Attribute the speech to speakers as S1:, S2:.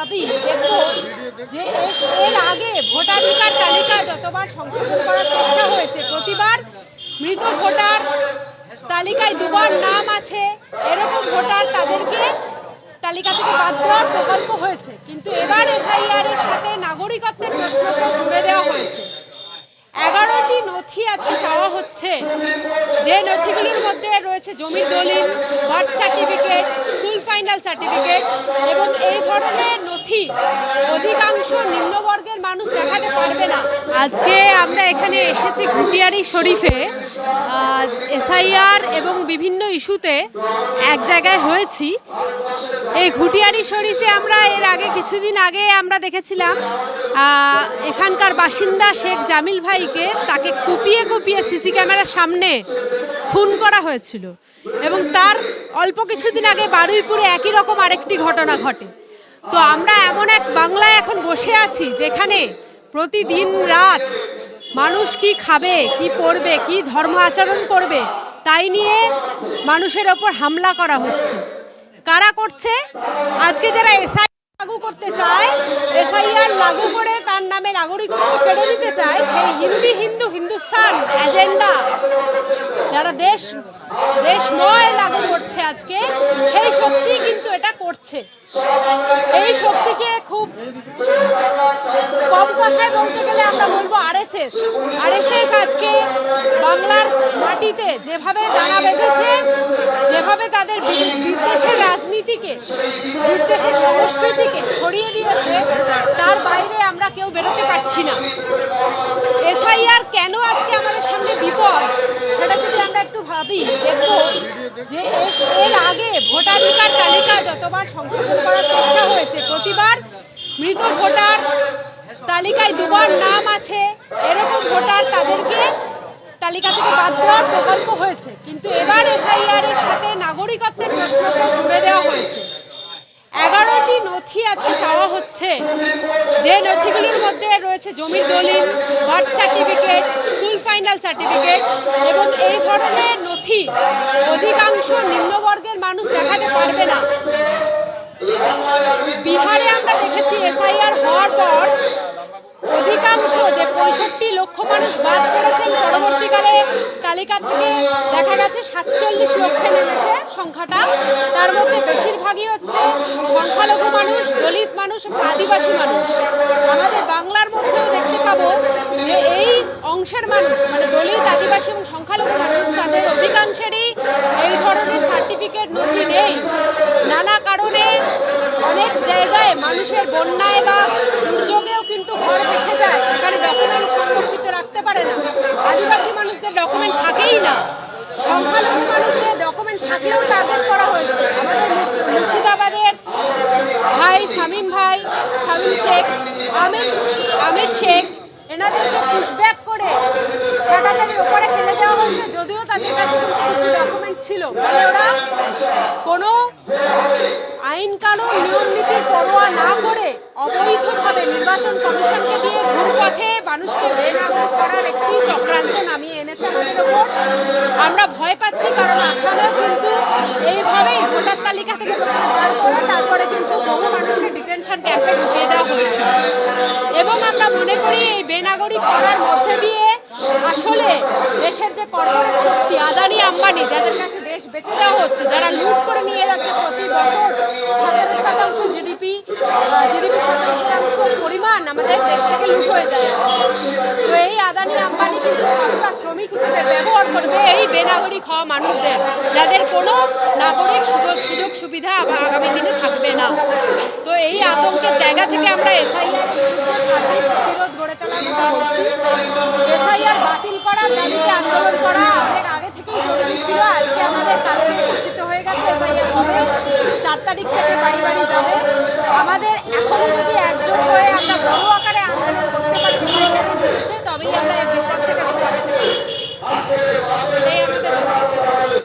S1: ভাবি দেখব যে এর- আগে ভোটাধিকার তালিকা যতবার সংশোধন করার চেষ্টা হয়েছে, প্রতিবার মৃত ভোটার তালিকায় দুবার নাম আছে, এরকম ভোটার তাদেরকে তালিকা থেকে বাদ দেওয়ার প্রকল্প হয়েছে। কিন্তু এবার এসআইআর এর সাথে নাগরিকত্বের প্রশ্নটা জুড়ে দেওয়া হয়েছে। এগারোটি নথি আজকে চাওয়া হচ্ছে। যে নথিগুলোর মধ্যে রয়েছে জমির দলিল, birth certificate, school final certificate এবং এই ধরনের অধিকাংশ নিম্নবর্গের মানুষ দেখাতে পারবে না। আজকে আমরা এখানে এসেছি ঘুটিয়ারি শরীফে। এসআইআর এবং বিভিন্ন ইস্যুতে এক জায়গায় হয়েছি। এই ঘুটিয়ারি শরীফে আমরা এর আগে কিছুদিন আগে আমরা দেখেছিলাম এখানকার বাসিন্দা শেখ জামিল ভাইকে তাকে কুপিয়ে কুপিয়ে সিসি ক্যামেরার সামনে খুন করা হয়েছিল। এবং তার অল্প কিছুদিন আগে বারুইপুরে একই রকম আরেকটি ঘটনা ঘটে। তো আমরা এমন এক বাংলায় এখন বসে আছি যেখানে প্রতিদিন রাত মানুষ কি খাবে, কি পড়বে, কি ধর্ম আচরণ করবে, তাই নিয়ে মানুষের ওপর হামলা করা হচ্ছে। কারা করছে? আজকে যারা এসআই লাগু করতে চায়, এসআইআর লাগু করে তার নামে নাগরিকত্ব কেড়ে নিতে চায়, সেই হিন্দি হিন্দু হিন্দুস্তান এজেন্ডা যারা দেশ, দেশময় লাগু করছে আজকে, সেই শক্তি কিন্তু এটা করছে। এই শক্তিকে খুব কম কথায় বলতে গেলে আমরা বলব আরএসএস। আরএসএস আজকে বাংলার মাটিতে যেভাবে দাঁড়া বেঁধেছে, যেভাবে তাদের বি- বিদ্বেষের রাজনীতিকে, বিদ্বেষের সংস্কৃতিকে ছড়িয়ে দিয়েছে তার বাইরে আমরা কেউ বেরোতে পারছি না এসআইআর কেন আজকে সামনে বিপদ, সেটা যদি আমরা একটু ভাবি, দেখব যে এর- আগে ভোটাধিকার তালিকা যতবার সংশোধন করার চেষ্টা হয়েছে, প্রতিবার মৃত ভোটার তালিকায় দুবার নাম আছে, এরকম ভোটার তাদেরকে তালিকা থেকে বাদ দেওয়ার প্রকল্প হয়েছে। কিন্তু এবার এসআইআর এর সাথে নাগরিকত্বের প্রশ্নটা জুড়ে দেওয়া হয়েছে। এগারোটি নথি আজকে চাওয়া হচ্ছে। যে নথিগুলোর মধ্যে রয়েছে জমির দলিল, বার্থ সার্টিফিকেট ফাইনাল সার্টিফিকেট এবং এই ধরনের নথি অধিকাংশ নিম্নবর্গের মানুষ দেখাতে পারবে না। বিহারে আমরা দেখেছি এসআইআর হওয়ার পর অধিকাংশ যে পঁয়ষট্টি লক্ষ মানুষ বাদ পড়েছেন পরবর্তীকালে তালিকা থেকে দেখা গেছে সাতচল্লিশ লক্ষে নেমেছে সংখ্যাটা। তার মধ্যে বেশিরভাগই হচ্ছে সংখ্যালঘু মানুষ, দলিত মানুষ আদিবাসী মানুষ। আমাদের বাংলার মধ্যেও দেখতে পাবো যে এই অংশের মানুষ মানে দলিত আদিবাসী এবং সংখ্যালঘু মানুষ, তাদের অধিকাংশেরই এই ধরনের সার্টিফিকেট নথি নেই। নানা কারণে অনেক জায়গায় মানুষের বন্যায় বা দুর্যোগেও কিন্তু ঘর ভেসে যায়। সেখানে ডকুমেন্ট সংরক্ষিত রাখতে পারে না। আদিবাসী মানুষদের ডকুমেন্ট থাকেই না। সংখ্যালঘু মানুষদের ডকুমেন্ট থাকলেও টার্গেট করা হয়েছে। আমাদের মুর্শিদাবাদের ভাই শামীম ভাই শামীম শেখ, আমির আমির শেখ এনাদেরকে পুশব্যাক করে কাটাতারির ওপরে ফেলে দেওয়া হয়েছে, যদিও তাদের কাছে কিন্তু কিছু ডকুমেন্ট ছিল। মানে ওরা কোনো আইন কানুন, নিয়ম নীতির পরোয়া না করে অবৈধভাবে নির্বাচন কমিশনকে দিয়ে ঘুরপথে মানুষকে বেনাগরিক করার একটি চক্রান্ত নামিয়ে এনেছে আমাদের ওপর। আমরা ভয় পাচ্ছি, কারণ আসামেও কিন্তু এইভাবেই ভোটার তালিকা থেকে প্রথমে তারপরে কিন্তু বহু মানুষকে ডিটেনশন ক্যাম্পে এবং আমরা মনে করি এই বেনাগরিক করার মধ্যে দিয়ে আসলে দেশের যে কর্পোরেট শক্তি আদানি আম্বানি, যাদের কাছে দেশ বেঁচে দেওয়া হচ্ছে, যারা লুট করে নিয়ে যাচ্ছে প্রতি বছর সতেরো শতাংশ জিডিপি জিডিপি সতেরো শতাংশ পরিমাণ আমাদের দেশ থেকে লুট হয়ে যায়। তো এই আদানি আম্বানি কিন্তু সস্তা শ্রমিক হিসেবে ব্যবহার করবে এই বেনাগরিক হওয়া মানুষদের, যাদের কোনো নাগরিক সুযোগ সুবিধা আবার আগামী দিনে থাকবে না। তো এই আতঙ্কের জায়গা থেকে আমরা এসআইআর প্রতিরোধ গড়ে তোলার কথা বলছি। এসআইআর বাতিল করা, দাবিতে আন্দোলন করা অনেক আগে থেকেই জরুরি ছিল। আজকে আমাদের কালকে ঘোষিত হয়ে গেছে এসআইআর হবে চার তারিখ থেকে বাড়ি বাড়ি যাবে। আমাদের এখনও যদি